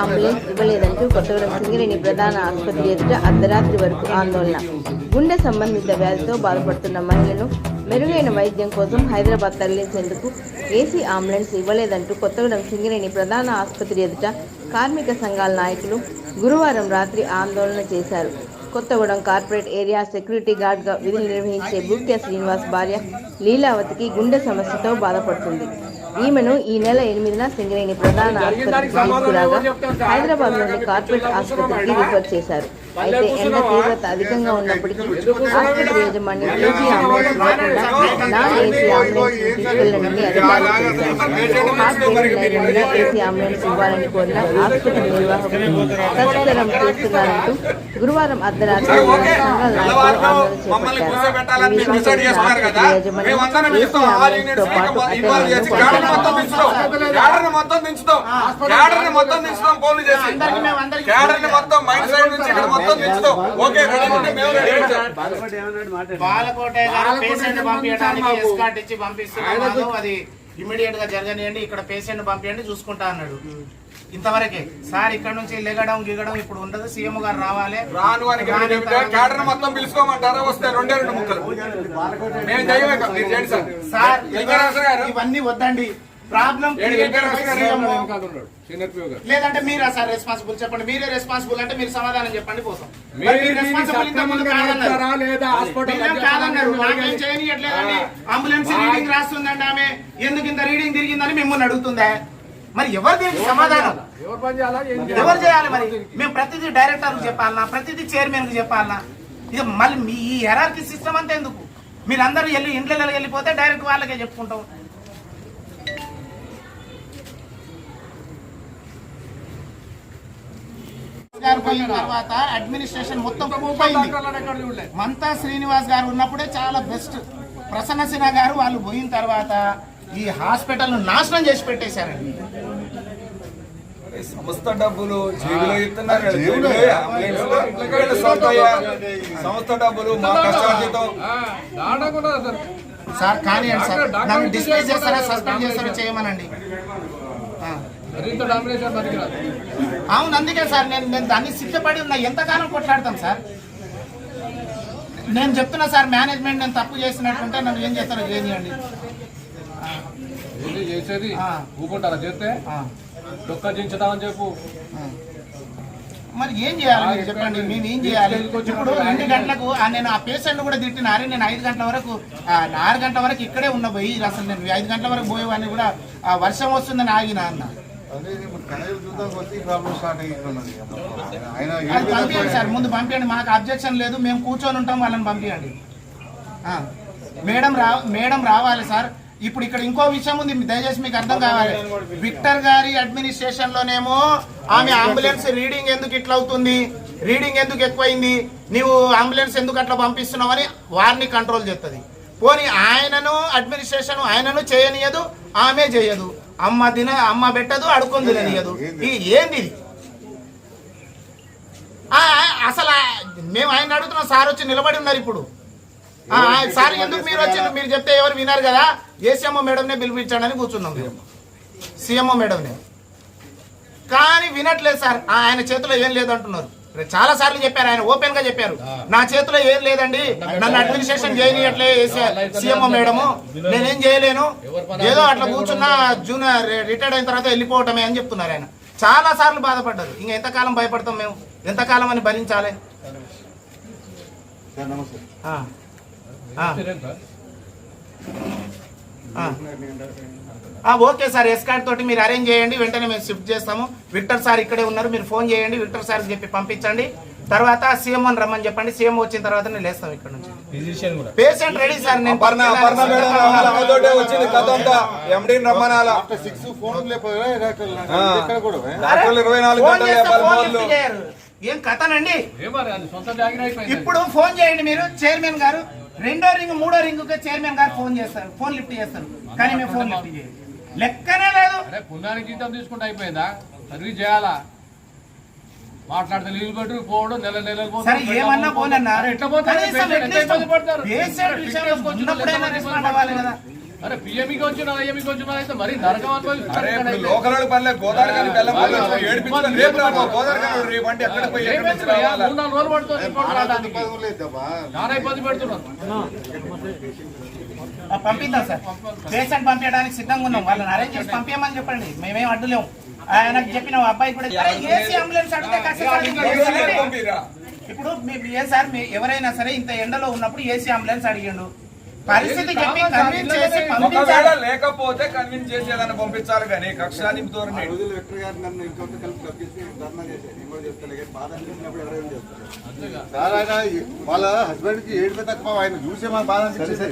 Ambulance ఇవ్వలేదంటూ కొత్తగూడెం సింగరేణి ప్రధాన ఆసుపత్రి ఎదుట అర్ధరాత్రి వరకు ఆందోళన. గుండె సంబంధిత వ్యాధితో బాధపడుతున్న మహిళను మెరుగైన వైద్యం కోసం హైదరాబాద్ తరలించేందుకు ఏసీ అంబులెన్స్ ఇవ్వలేదంటూ కొత్తగూడెం సింగరేణి ప్రధాన ఆసుపత్రి ఎదుట కార్మిక సంఘాల నాయకులు గురువారం రాత్రి ఆందోళన చేశారు. కొత్తగూడెం కార్పొరేట్ ఏరియా సెక్యూరిటీ గార్డ్గా విధులు నిర్వహించే బూక్య శ్రీనివాస్ భార్య లీలావతికి గుండె సమస్యతో బాధపడుతుంది. ఈమెను ఈ నెల ఎనిమిదిన సింగరేణి ప్రధాన ఆసుపత్రికి హైదరాబాద్లోని కార్పొరేట్ ఆసుపత్రికి రిఫర్ చేశారు. అయితే ఎండ తీవ్రత అధికంగా ఉన్నప్పటికీ ఆసుపత్రి యాజమాన్యం ఏసీ అంబులెన్స్ ఇవ్వకుండా నాన్ ఏసీ అంబులెన్స్ తీసుకెళ్ళడానికి అధికారులు లేకుండా ఏసీ అంబులెన్స్ ఇవ్వాలని కోరిన ఆసుపత్రి నిర్వాహకులు తత్పరం చేస్తున్నారంటూ గురువారం అర్ధరాత్రి మొత్తం మొత్తం మొత్తం ఓకే బాలకోట గారు పేషెంట్ పంపించడానికి ఎస్కాట్ ఇచ్చి పంపిస్తున్నాము అది ఇమీడియట్గా జరగనియండి. ఇక్కడ పేషెంట్ పంపించండి చూసుకుంటా అన్నాడు. ఇంతవరకే. సార్ ఇక్కడ నుంచి లెగడం గిగడం ఇప్పుడు ఉండదు. సీఎం గారు రావాలి. రాను అని మొత్తం పిలుచుకోమంటారా? వస్తే రెండే రెండు ముక్కలు. మేము సార్. సార్ వెంకటేశ్వర గారు. ఇవన్నీ వద్దండి. ప్రాబ్లం లేదంటే మీరా సార్ రెస్పాన్సిబుల్ చెప్పండి. మీరే రెస్పాన్సిబుల్ అంటే మీరు సమాధానం చెప్పండి నాకేం చేయనియట్లేదండి. అంబులెన్స్ రీడింగ్ రాస్తుందండి ఆమె. ఎందుకు ఇంత రీడింగ్ తిరిగిందని మిమ్మల్ని అడుగుతుందా? మరి ఎవరు దీనికి సమాధానం? ఎవరు చేయాలి? మరి మేము ప్రతిదీ డైరెక్టర్ చెప్పాలనా? ప్రతిదీ చైర్మన్కి చెప్పాలనా? ఇది మళ్ళీ మీ ఈ ఎరార్కి సిస్టమ్ అంతా ఎందుకు? మీరందరూ వెళ్ళి ఇంట్లో వెళ్ళిపోతే డైరెక్ట్ వాళ్ళకే చెప్పుకుంటాం. పోయిన తర్వాత అడ్మినిస్ట్రేషన్ మొత్తం పోయింది. మంతా శ్రీనివాస్ గారు ఉన్నప్పుడే చాలా బెస్ట్ ప్రసన్న సిన్హా గారు వాళ్ళు పోయిన తర్వాత ఈ హాస్పిటల్ నాశనం చేసి పెట్టేశారండి. సంస్థ డబ్బులు జేబులో ఇస్తున్నారు సంస్థ డబ్బులు మా కష్టార్జితం. సార్ కానివ్వండి సార్ నన్ను డిస్ప్లేస్ చేస్తారా సస్పెండ్ చేస్తారా చేయమనండి. అవును అందుకే సార్ నేను నేను దాన్ని సిద్ధపడి ఉన్నా ఎంతకాలం కొట్లాడతాం సార్ నేను చెప్తున్నా సార్ మేనేజ్మెంట్ నేను తప్పు చేసినట్టుంటే నన్ను ఏం చేస్తారో ఏంటి చేసేది ఆ. ఊకుంటారా చేస్తే. డొక్క దించుతామని చెప్పు. మరి ఏం చేయాలి మీరు? చెప్పండి. మేము ఏం చేయాలి? ఇప్పుడు రెండు గంటలకు నేను ఆ పేషెంట్ కూడా తిట్టిన. అరే నేను ఐదు గంటల వరకు ఆరు గంటల వరకు ఇక్కడే ఉన్న పోయి అసలు నేను ఐదు గంటల వరకు పోయేవాడిని కూడా ఆ, వర్షం వస్తుందని ఆగిన అన్న. పంపించండి సార్ ముందు పంపించండి మాకు అబ్జెక్షన్ లేదు. మేము కూర్చొని ఉంటాం వాళ్ళని పంపించండి ఆ. మేడం రా మేడం రావాలి సార్. ఇప్పుడు ఇక్కడ ఇంకో విషయం ఉంది దయచేసి మీకు అర్థం కావాలి. విక్టర్ గారి అడ్మినిస్ట్రేషన్ లోనేమో ఆమె అంబులెన్స్ రీడింగ్ ఎందుకు ఇట్లా అవుతుంది? రీడింగ్ ఎందుకు ఎక్కువైంది? నీవు అంబులెన్స్ ఎందుకు అట్లా పంపిస్తున్నావు అని వారిని కంట్రోల్ చేస్తుంది. పోనీ ఆయనను అడ్మినిస్ట్రేషన్ ఆయనను చేయనియదు ఆమె చేయదు. అమ్మ తిన అమ్మ పెట్టదు అడుకొని తిననియదు. ఏంది ఇది? ఆ, అసలు మేము ఆయన అడుగుతున్నాం సార్ వచ్చి నిలబడి ఉన్నారు ఇప్పుడు. సార్ ఎందుకు మీరు వచ్చి మీరు చెప్తే ఎవరు విన్నారు కదా. ఏసీఎంఓ మేడంనే పిలిపించాడని కూర్చున్నాం మేము. సీఎంఓ మేడంనే. కానీ వినట్లేదు సార్. ఆయన చేతిలో ఏం లేదు అంటున్నారు చాలా సార్లు చెప్పారు ఆయన ఓపెన్గా చెప్పారు నా చేతిలో ఏం లేదండి. నన్ను అడ్మినిస్ట్రేషన్ చేయనియట్లే సీఎంఓ మేడము. నేనేం చేయలేను. ఏదో అట్లా కూర్చున్నా జూనియర్ రిటైర్డ్ అయిన తర్వాత వెళ్ళిపోవటమే అని చెప్తున్నారు ఆయన. చాలా సార్లు బాధపడ్డారు. ఇంకా ఎంతకాలం భయపడతాం మేము? ఎంతకాలం అని భరించాలి? సార్ నమస్తే. ఓకే సార్ ఎస్కార్డ్ తోటి మీరు అరేంజ్ చేయండి వెంటనే మేము షిఫ్ట్ చేస్తాము. విక్టర్ సార్ ఇక్కడే ఉన్నారు మీరు ఫోన్ చేయండి విక్టర్ సార్ చెప్పి పంపించండి. తర్వాత సీఎం అని రమ్మని చెప్పండి. సీఎం వచ్చిన తర్వాత నేను లేస్తాం ఇక్కడ నుంచి. పేషెంట్ రెడీ సార్ నేను. ఏం కథనండి? ఇప్పుడు ఫోన్ చేయండి మీరు చైర్మన్ గారు. రెండో రింగ్ మూడో రింగ్ చైర్మన్ గారు ఫోన్ చేస్తారు. ఫోన్ లిఫ్ట్ చేస్తారు. కానీ మేము ఫోన్ లిఫ్ట్ చేయం లెక్కనే లేదు. పుణ్యానికి జీతం తీసుకుంటే అయిపోయిందా? సర్వీస్ చేయాలా? మాట్లాడితే నీళ్ళు పెట్టి పోవడం నెల నెలలు సరే ఏమన్నా పోనన్నా అరే ఎట్లా పోతారు? అరే పిఎంకి వచ్చిన ఐఎంకి వచ్చిన అయితే మరి నరకం అరే ఇప్పుడు అనుభవిస్తారు లోకల్ పనిలే గోదావరి మూడు నాలుగు రోజులు పడుతుంది చాలా ఇబ్బంది పెడుతున్నారు పంపిద్దాం సార్. పేషెంట్ పంపించడానికి సిద్ధంగా ఉన్నాం. వాళ్ళని అరేంజ్ చేసి పంపించమని చెప్పండి. మేమేం అడ్డులేము ఆయనకు చెప్పిన అబ్బాయి కూడా ఏసీ అంబులెన్స్ అడిగితే ఇప్పుడు మీ ఏ సార్ మీ ఎవరైనా సరే ఇంత ఎండలో ఉన్నప్పుడు ఏసీ అంబులెన్స్ అడిగిండు. పరిస్థితి చెప్పి కన్విన్స్ చేసి ఒకవేళ పంపించాలి లేకపోతే కన్విన్స్ చేసేదాన్ని పంపించాలి కానీ కక్షాని ధోరణి. రోజులు వెక్టర్ గారు నన్ను ఇంకొక కలిపి తప్పించి ధర్నా చేశారు. నేను కూడా చెప్తాను కానీ బాధ అనిపించినప్పుడు ఎవరైనా చేస్తారు? సార్ ఆయన వాళ్ళ హస్బెండ్కి ఏడు తక్కువ ఆయన చూసే మా బాధ అనిపించేది.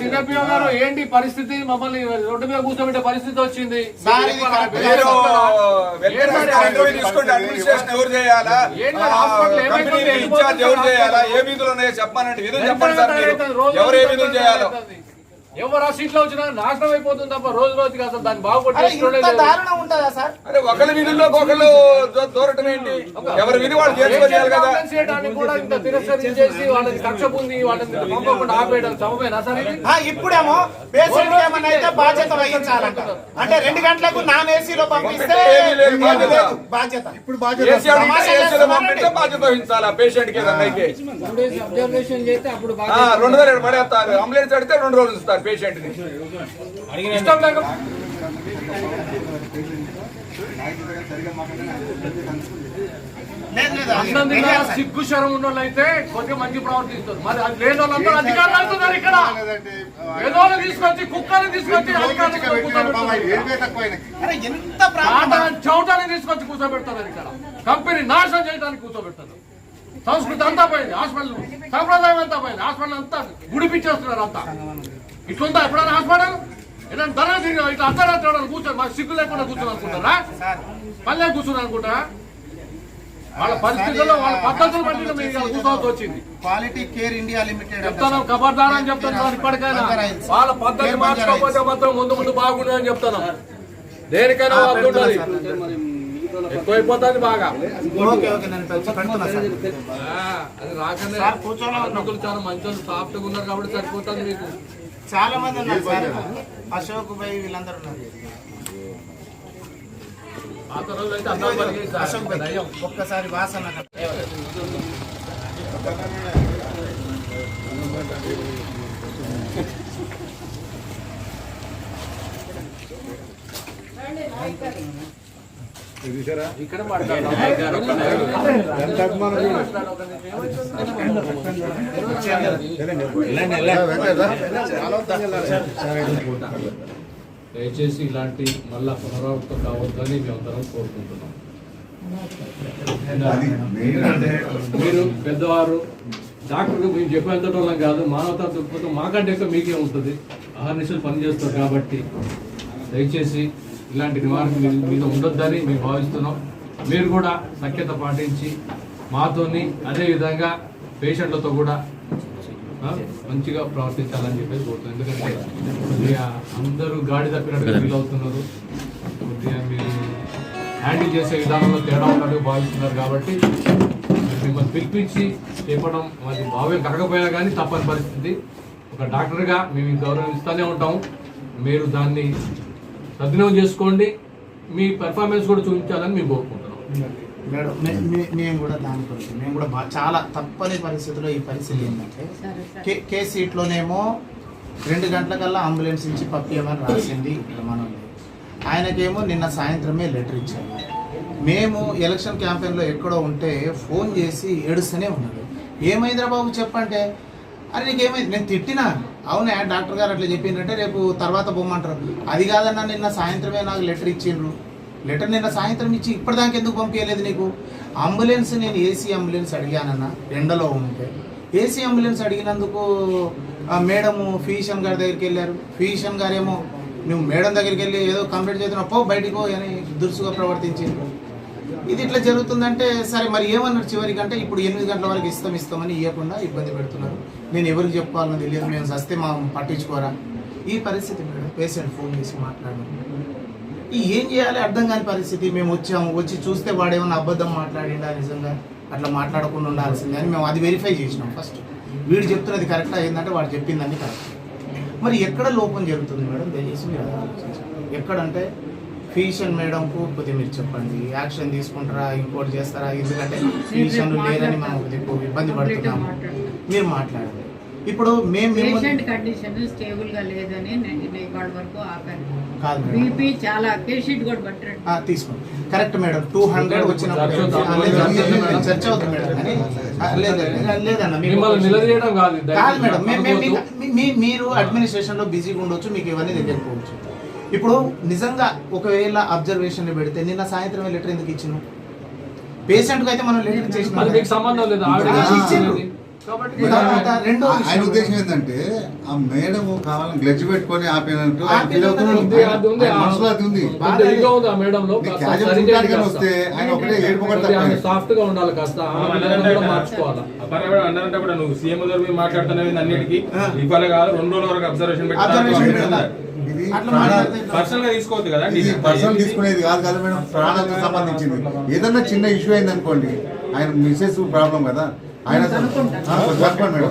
సిడబ్ల్యూ గారు ఏంటి పరిస్థితి? మమ్మల్ని రోడ్డు మీద కూర్చోబెట్టే పరిస్థితి వచ్చింది. అడ్మినిస్ట్రేషన్ ఎవరు చేయాలా? ఇన్ఛార్జ్ ఎవరు చేయాలా? ఏ విధులు ఉన్నాయో చెప్పానండి విధులు చెప్పండి సార్ ఎవరు ఏ విధులు చేయాలో ఎవరు ఆ సీట్లో వచ్చినా నాశనం అయిపోతుంది తప్ప రోజు రోజుకి అసలు దాన్ని దారుణం ఉంటుందా సార్? అరే ఒకరి విధుల్లో ఒకళ్ళు దూ- దూరటం ఏంటి? ఎవరి విధి వాళ్ళు చేసుకోవాలి కదా? చేయడానికి కూడా ఇంత తిరస్కరించేసి వాళ్ళని కక్ష పొంది వాళ్ళని పంపకుండా ఆపేయడం సమమేనా సార్ ఇది? ఆ, ఇప్పుడేమో పేషెంట్ ఏమన్నా అయితే బాధ్యత వహించాలంట. అంటే రెండు గంటలకు నాన్ ఏసీలో పంపిస్తే ఏమీ లేదు, బాధ్యత. ఇప్పుడు వహించాలా పేషెంట్కి ఏదన్నా అయితే? అబ్జర్వేషన్ చేస్తే అప్పుడు ఆ, రెండు వేలు పడేస్తారు. అంబులెన్స్ అడిగితే రెండు రోజులు ఇస్తారు. పేషెంట్ ఇష్టం అన్నం తిన్నా. సిగ్గు శరం ఉన్న వాళ్ళు అయితే కొద్దిగా మంచి ప్రవర్తిస్తారు మరి అది లేని వాళ్ళందరూ అధికారులు అవుతున్నారు ఇక్కడ. ఏదో తీసుకొచ్చి కుక్కని తీసుకొచ్చి అధికారులు చౌటాన్ని తీసుకొచ్చి కూర్చోబెడతారు ఇక్కడ. కంపెనీ నాశనం చేయడానికి కూర్చోబెడతారు సంస్కృతి అంతా పోయింది. హాస్పిటల్ సంప్రదాయం అంతా పోయింది. హాస్పిటల్ అంతా గుడిపించేస్తున్నారు అంతా. ఇట్లుందా ఎప్పుడైనా హాస్పిటల్? ఏదైనా ధర తిరిగి ఇట్లా అర్ధరాత్రి ఎవరైనా కూర్చొని మాకు సిగ్గు లేకుండా కూర్చొని అనుకుంటారా పల్లె కూర్చొని అనుకుంటారా వాళ్ళ పరిస్థితుల్లో వాళ్ళ పద్ధతులు బట్టి మీరు ఇలా కూర్చోవాల్సి వచ్చింది. క్వాలిటీ కేర్ ఇండియా లిమిటెడ్ చెప్తాను ఖబర్దార్ అని చెప్తాను ఇప్పటికైనా. వాళ్ళ పద్ధతి మార్చుకోకపోతే మాత్రం ముందు ముందు బాగుండదు అని చెప్తాను దేనికైనా వద్దు ఉండాలి. ఎక్కువైపోతుంది బాగా. ఓకే ఓకే నేను పెద్ద పెడుతున్నా సార్. ఆ, అది. కార్మికులు చాలా మంచి సాఫ్ట్గా ఉన్నారు కాబట్టి సరిపోతుంది మీకు. చాలా మంది ఉన్నారు సార్. అశోక్ భాయ్ వీళ్ళందరూ ఉన్నారు. అశోక్ భాయ్ ఒక్కసారి వాసన ఇక్కడ మాట్లాడదాం. దయచేసి ఇలాంటి మళ్ళా పునరావృతం కావద్దని మేమందరం కోరుకుంటున్నాం. మీరు పెద్దవారు డాక్టర్ మేము చెప్పేంత వాళ్ళం కాదు మానవతా దృక్పథం మాకంటే ఎక్కువ మీకే ఉంటుంది. అహర్నిశలు పనిచేస్తారు కాబట్టి దయచేసి ఇలాంటి నివారణ మీద ఉండొద్దని మేము భావిస్తున్నాం. మీరు కూడా సఖ్యత పాటించి మాతోని అదే విధంగా పేషెంట్లతో కూడా మంచిగా ప్రవర్తించాలని చెప్పేసి కోరుతున్నాం. ఎందుకంటే కొద్దిగా అందరూ గాడి తప్పినట్టుగా ఫీల్ అవుతున్నారు. కొద్దిగా మీరు హ్యాండిల్ చేసే విధానంలో తేడా ఉన్నట్టు భావిస్తున్నారు కాబట్టి మిమ్మల్ని పిలిపించి చెప్పడం అది భావ్యం కాకపోయినా కానీ తప్పని పరిస్థితి. ఒక డాక్టర్గా మేము ఈ గౌరవం ఇస్తూనే ఉంటాం. మీరు దాన్ని సద్వినియోగం చేసుకోండి. మీ పెర్ఫార్మెన్స్ కూడా చూపించాలని మేము కోరుకుంటున్నాం. మేడం మేము కూడా దాని గురించి మేము కూడా చాలా తప్పని పరిస్థితిలో ఈ పరిస్థితి ఏంటంటే కే కే సీట్లోనేమో రెండు గంటలకల్లా అంబులెన్స్ ఇచ్చి పంపించమని రాసింది ఇక్కడ మనం ఆయనకేమో నిన్న సాయంత్రమే లెటర్ ఇచ్చారు. మేము ఎలక్షన్ క్యాంపెయిన్లో ఎక్కడో ఉంటే ఫోన్ చేసి ఏడుస్తూనే ఉన్నాడు. ఏమైందిరా బాబు చెప్పంటే? అరే నీకు ఏమైంది నేను తిట్టినా? అవునా డాక్టర్ గారు అట్లా చెప్పిందంటే రేపు తర్వాత పోమంటారు అది కాదన్నా నిన్న సాయంత్రమే నాకు లెటర్ ఇచ్చిండ్రు. లెటర్ నిన్న సాయంత్రం ఇచ్చి ఇప్పటిదాకా ఎందుకు పంపించలేదు నీకు? అంబులెన్స్ నేను ఏసీ అంబులెన్స్ అడిగానన్న ఎండలో ఉంటే. ఏసీ అంబులెన్స్ అడిగినందుకు ఆ మేడము ఫిజిషియన్ గారి దగ్గరికి వెళ్ళారు. ఫిజిషియన్ గారేమో నువ్వు మేడం దగ్గరికి వెళ్ళి ఏదో కంప్లీట్ చేస్తున్నావు పో బయటికి అని దురుసుగా ప్రవర్తించింది ఇది ఇట్లా జరుగుతుందంటే సరే మరి ఏమన్నారు చివరికి అంటే ఇప్పుడు ఎనిమిది గంటల వరకు ఇస్తాం ఇస్తామని ఇవ్వకుండా ఇబ్బంది పెడుతున్నారు. నేను ఎవరికి చెప్పాలని తెలియదు మేము సస్తే మా పట్టించుకోరా? ఈ పరిస్థితి మేడం పేషెంట్ ఫోన్ చేసి మాట్లాడడం. ఈ ఏం చేయాలి? అర్థం కాని పరిస్థితి. మేము వచ్చాము వచ్చి చూస్తే వాడేమన్నా అబద్ధం మాట్లాడిండా నిజంగా? అట్లా మాట్లాడకుండా ఉండాల్సిందే అని మేము అది వెరిఫై చేసినాం ఫస్ట్ వీడు చెప్తున్నది కరెక్ట్ అయిందంటే వాడు చెప్పిందని కరెక్ట్ మరి ఎక్కడ లోపం జరుగుతుంది మేడం? దయచేసి మీరు ఎక్కడంటే ఫిజిషియన్ మేడంకు కొద్దిగా మీరు చెప్పండి. యాక్షన్ తీసుకుంటారా ఇంకోటి చేస్తారా? ఎందుకంటే ఫిజిషియన్లు లేరని మనం కొద్దిగా ఇబ్బంది పడుతున్నాం మీరు మాట్లాడండి. ఇప్పుడు మేము పేషెంట్ కండిషన్ స్టేబుల్గా లేదని నేను ఇవాళ వరకు ఆపాను. మేడం. బీపీ చాలా పేషెంట్ కూడా పట్టాడు ఆ, తీసుకోండి. Correct madam. టూ హండ్రెడ్ వచ్చినప్పుడు చర్చ అవుతుంది. మేడం. కానీ, ఆ, లేదు, లేదు, లేదన్న కాదు. మేడం మీరు అడ్మినిస్ట్రేషన్లో బిజీగా ఉండొచ్చు మీకు ఇవన్నీ తెలియకపోవచ్చు ఇప్పుడు నిజంగా ఒకవేళ అబ్జర్వేషన్ పెడితే నిన్న సాయంత్రం లెటర్ ఎందుకు ఇచ్చినాం పేషెంట్కి అయితే మనం లెటర్ చేసినాం సంబంధం లేదు రెండో ఆయన ఉద్దేశం ఏంటంటే ఆ మేడం కావాలని గ్లెడ్జ్ పెట్టుకొని ఆపినట్టు మనసులో అది ఉంది. వస్తే ఆయన ఒకటే ఏడుపు సాఫ్ట్గా ఉండాలి కాస్త. ఆమె విధానం కూడా మార్చుకోవాలి? అన్నారంటే కూడా నువ్వు సీఎం దగ్గర పోయి మాట్లాడుతున్నావు అన్నిటికీ? ఇవాళ కాదు రెండు రోజుల వరకు అబ్జర్వేషన్ పెట్టి పెట్టాలి. ఇది పర్సనల్గా తీసుకోవద్దు కదా ఇది పర్సనల్ తీసుకునేది కాదు కదా మేడం. ప్రాణాలకు సంబంధించింది. ఏదన్నా చిన్న ఇష్యూ అయింది అనుకోండి ఆయన మిస్సెస్ ప్రాబ్లం కదా. ఆయన మేడం.